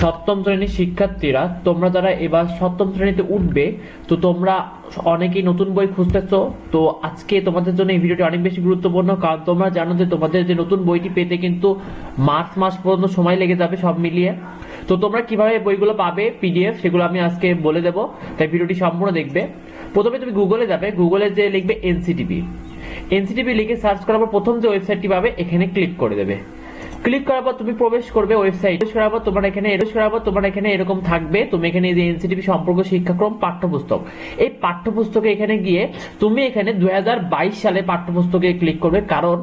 সপ্তম শ্রেণির শিক্ষার্থীরা, তোমরা যারা এবার সপ্তম শ্রেণীতে উঠবে, তো তোমরা অনেকেই নতুন বই খুঁজতেছো। তো আজকে তোমাদের জন্য এই ভিডিওটি অনেক বেশি গুরুত্বপূর্ণ, কারণ তোমরা জানো যে তোমাদের যে নতুন বইটি পেতে কিন্তু মার্চ মাস পর্যন্ত সময় লেগে যাবে সব মিলিয়ে। তো তোমরা কীভাবে বইগুলো পাবে পিডিএফ সেগুলো আমি আজকে বলে দেবো। তাই ভিডিওটি সম্পূর্ণ দেখবে। প্রথমে তুমি গুগলে যাবে। গুগলে যে লিখবে এনসিটিভি এনসিটিভি লিখে সার্চ করার পর প্রথম যে ওয়েবসাইটটি পাবে, এখানে ক্লিক করে দেবে। ক্লিক করার পর তুমি প্রবেশ করবে ওয়েবসাইট। প্রবেশ করার পর তোমার এখানে প্রবেশ করার পর তোমার এখানে এরকম থাকবে। তুমি এখানে যে এনসিটিভি সম্পর্ক শিক্ষাক্রম পাঠ্যপুস্তক। এই পাঠ্যপুস্তকে এখানে গিয়ে তুমি এখানে দুই হাজার বাইশ সালে পাঠ্যপুস্তকে ক্লিক করবে। কারণ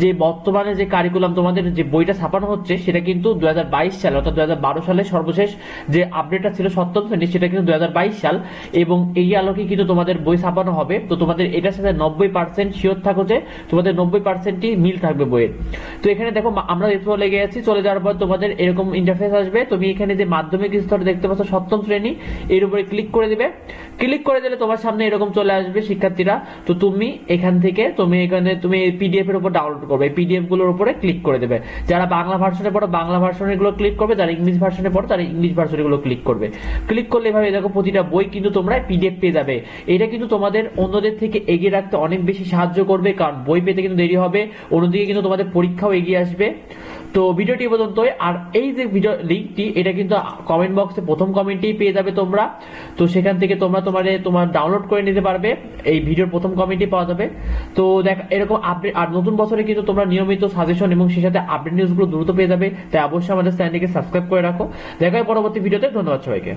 যে বর্তমানে যে কারিকুলাম তোমাদের যে বইটা ছাপানো হচ্ছে, সেটা কিন্তু দুই হাজার বাইশ সালে, অর্থাৎ দু হাজার বারো সালে সর্বশেষ যে আপডেটটা ছিল সপ্তম শ্রেণি সেটা কিন্তু দুই হাজার বাইশ সাল। এবং এই আলোকে কিন্তু তোমাদের বই ছাপানো হবে। তো তোমাদের এটার সাথে নব্বই পার্সেন্ট শিওর থাকো যে তোমাদের নব্বই পার্সেন্টই মিল থাকবে বইয়ের। তো এখানে দেখো, আমরা চলে গেছি, চলে যাওয়ার পর তোমাদের এরকম ইন্টারফেস আসবে। তুমি এখানে যে মাধ্যমিক স্তরে দেখতে পাচ্ছ, সপ্তম শ্রেণি, এর উপরে ক্লিক করে দিবে। ক্লিক করে দিলে তোমার সামনে এরকম চলে আসবে শিক্ষার্থীরা। তো তুমি এখান থেকে, তুমি এখানে, তুমি পিডিএফ এর উপর ডাউনলোড করবে। পিডিএফগুলোর উপরে ক্লিক করে দেবে। যারা বাংলা ভার্সনে পড়ো, বাংলা ভার্সনে গুলো ক্লিক করবে। যারা ইংলিশ ভার্সনে পড়ো, তারা ইংলিশ ভার্সনে গুলো ক্লিক করবে। ক্লিক করলে এভাবে দেখো প্রতিটা বই কিন্তু তোমরা পিডিএফ পেয়ে যাবে। এটা কিন্তু তোমাদের অন্যদের থেকে এগিয়ে রাখতে অনেক বেশি সাহায্য করবে, কারণ বই পেতে কিন্তু দেরি হবে। অন্যদিকে কিন্তু তোমাদের পরীক্ষাও এগিয়ে আসবে। তো ভিডিওটি পর্যন্তই। আর এই যে ভিডিও লিঙ্কটি, এটা কিন্তু কমেন্ট বক্সে প্রথম কমেন্টেই পেয়ে যাবে তোমরা। তো সেখান থেকে তোমরা তোমার তোমার ডাউনলোড করে নিতে পারবে। এই ভিডিওর প্রথম কমেন্টই পাওয়া যাবে। তো দেখ, এরকম আপডেট আর নতুন বছরে কিন্তু তোমরা নিয়মিত সাজেশন এবং সেই সাথে আপডেট নিউজগুলো দ্রুত পেয়ে যাবে। তাই অবশ্যই আমাদের চ্যানেলটিকে সাবস্ক্রাইব করে রাখো। দেখা হয় পরবর্তী ভিডিওতে। ধন্যবাদ সবাইকে।